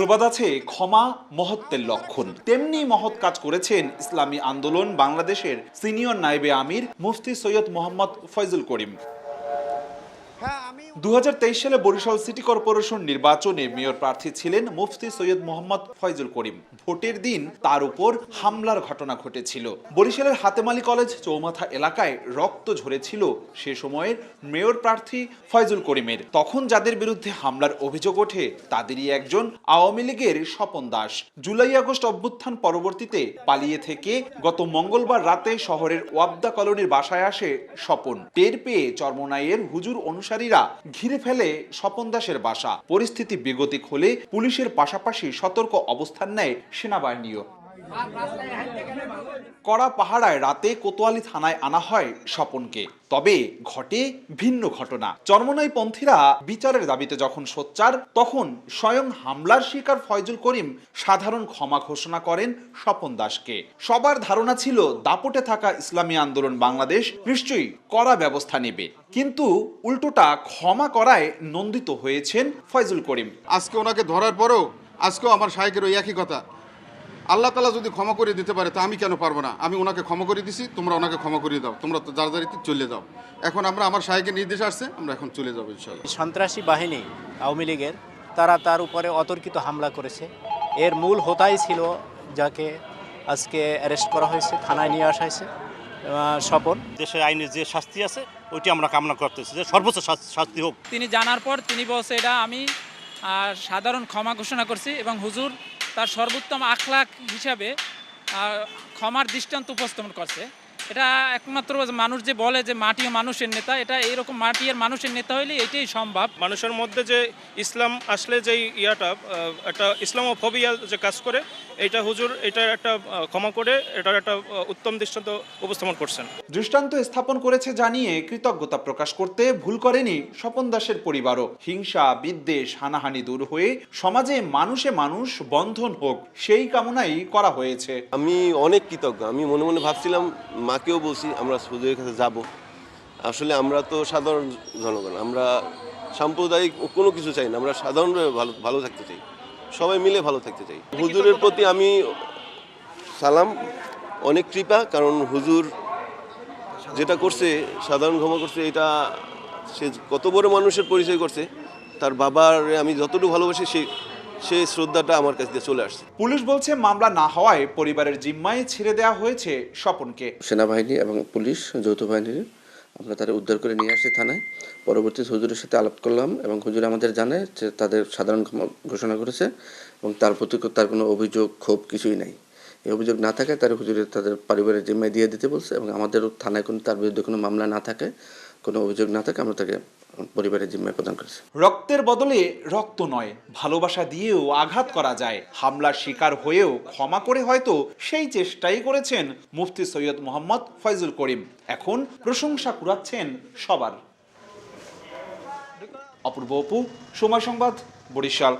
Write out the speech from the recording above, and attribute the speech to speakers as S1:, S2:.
S1: প্রবাদ আছে ক্ষমা মহত্বের লক্ষণ। তেমনি মহৎ কাজ করেছেন ইসলামী আন্দোলন বাংলাদেশের সিনিয়র নাইবে আমির মুফতি সৈয়দ মোহাম্মদ ফয়জুল করিম। দুহাজার তেইশ সালে বরিশাল সিটি কর্পোরেশন নির্বাচনে মেয়র প্রার্থী ছিলেন মুফতি সৈয়দ মোহাম্মদ ফয়জুল করিম। ভোটের দিন তার উপর হামলার ঘটনা ঘটেছিল। বরিশালের হাতেমালি কলেজ চৌমাথা এলাকায় রক্ত ঝরেছিল সে সময়ের মেয়র প্রার্থী ফয়জুল করিমের। তখন যাদের বিরুদ্ধে হামলার অভিযোগ ওঠে, তাদেরই একজন আওয়ামী লীগের স্বপন দাস। জুলাই আগস্ট অভ্যুত্থান পরবর্তীতে পালিয়ে থেকে গত মঙ্গলবার রাতে শহরের ওয়াবদা কলোনির বাসায় আসে স্বপন। টের পেয়ে চর্মনাইয়ের হুজুর অনুসারীরা ঘিরে ফেলে স্বপন দাসের বাসা। পরিস্থিতি বেগতিক হলে পুলিশের পাশাপাশি সতর্ক অবস্থান নেয় সেনাবাহিনীও। কড়া পাহারায় রাতে কোতোয়ালি থানায় আনা হয় স্বপনকে। তবে ঘটে ভিন্ন ঘটনা। চরমনাই পন্থীরা বিচারের দাবিতে যখন সোচ্চার, তখন স্বয়ং হামলার শিকার ফয়জুল করিম সাধারণ ক্ষমা ঘোষণা করেন স্বপন দাসকে। সবার ধারণা ছিল, দাপটে থাকা ইসলামী আন্দোলন বাংলাদেশ নিশ্চয়ই কড়া ব্যবস্থা নেবে। কিন্তু উল্টোটা ক্ষমা করায় নন্দিত হয়েছেন ফয়জুল করিম।
S2: আজকে ওনাকে ধরার পরেও আজকেও আমার শাহেকের ওই একই কথা। আল্লাহ তালা যদি ক্ষমা করে দিতে পারে তা আমি কেন পারব না? আমি ওনাকে ক্ষমা করে দিছি তোমরা ওনাকে ক্ষমা করে দাও। তোমরা তো যার যারিতে চলে যাও। এখন আমরা আমার শাহেকের নির্দেশ আসছে আমরা এখন চলে যাব ইনশাল্লাহ
S3: সন্ত্রাসী বাহিনী আওয়ামী লীগের তারা তার উপরে অতর্কিত হামলা করেছে। এর মূল হোতাই ছিল যাকে আজকে অ্যারেস্ট করা হয়েছে থানায় নিয়ে আসা হয়েছে স্বপন।
S4: দেশের আইনের যে শাস্তি আছে ওইটি আমরা কামনা করতেছি যে সর্বোচ্চ শাস্তি হোক।
S5: তিনি জানার পর তিনি বলছে এটা আমি সাধারণ ক্ষমা ঘোষণা করছি এবং হুজুর তার সর্বোত্তম আখলাক হিসাবে ক্ষমার দৃষ্টান্ত উপস্থাপন করছে। এটা একমাত্র মানুষ যে বলে যে মাটি ও মানুষের নেতা এটা এইরকম মাটি আর মানুষের নেতা হইলে এটাই সম্ভব।
S6: মানুষের মধ্যে যে ইসলাম আসলে যে ইয়াটা একটা ইসলামোফোবিয়া যে কাজ করে এইটা হুজুর এটা একটা ক্ষমা করে এটার একটা উত্তম দৃষ্টান্ত উপস্থাপন করছেন।
S1: দৃষ্টান্ত স্থাপন করেছে জানিয়ে কৃতজ্ঞতা প্রকাশ করতে ভুল করেনি স্বপন দাসের পরিবারও। হিংসা বিদ্বেষ হানাহানি দূর হয়ে সমাজে মানুষে মানুষ বন্ধন হোক সেই কামনাই করা হয়েছে।
S7: আমি অনেক কৃতজ্ঞ। আমি মনে মনে ভাবছিলাম মাকেও বলছি আমরা হুজুরের কাছে যাব। আসলে আমরা তো সাধারণ জনগণ আমরা সাম্প্রদায়িক কোনো কিছু চাই না আমরা সাধারণভাবে ভালো ভালো থাকতে চাই। সবাই মিলে ভালো থাকতে চাই। হুজুরের প্রতি আমি সালাম অনেক কৃপা কারণ হুজুর যেটা করছে সাধারণ ক্ষমা করছে এটা সে কত বড় মানুষের পরিচয় করছে তার বাবার আমি যতটুকু ভালোবাসি সেই সেই শ্রদ্ধাটা আমার কাছ দিয়ে চলে আসছে।
S1: পুলিশ বলছে মামলা না হওয়ায় পরিবারের জিম্মায় ছেড়ে দেওয়া হয়েছে স্বপনকে।
S8: সেনাবাহিনী এবং পুলিশ যৌথ বাহিনীর আমরা তাদের উদ্ধার করে নিয়ে আসি থানায়। পরবর্তী হুজুরের সাথে আলাপ করলাম এবং হুজুর আমাদের জানায় যে তাদের সাধারণ ক্ষমা ঘোষণা করেছে এবং তার প্রতি তার কোনো অভিযোগ ক্ষোভ কিছুই নাই। এই অভিযোগ না থাকায় তার হুজুরের তাদের পরিবারের জিম্মায় দিয়ে দিতে বলছে এবং আমাদের থানায় কোনো তার বিরুদ্ধে কোনো মামলা না থাকে কোনো অভিযোগ না থাকে আমরা তাকে পরিবারের জিম্মায় প্রদান করেছে।
S1: রক্তের বদলে রক্ত নয়, ভালোবাসা দিয়েও আঘাত করা যায়। হামলার শিকার হয়েও ক্ষমা করে হয়তো সেই চেষ্টাই করেছেন মুফতি সৈয়দ মোহাম্মদ ফয়জুল করিম। এখন প্রশংসা কুড়াচ্ছেন সবার। অপূর্ব অপু, সময় সংবাদ, বরিশাল।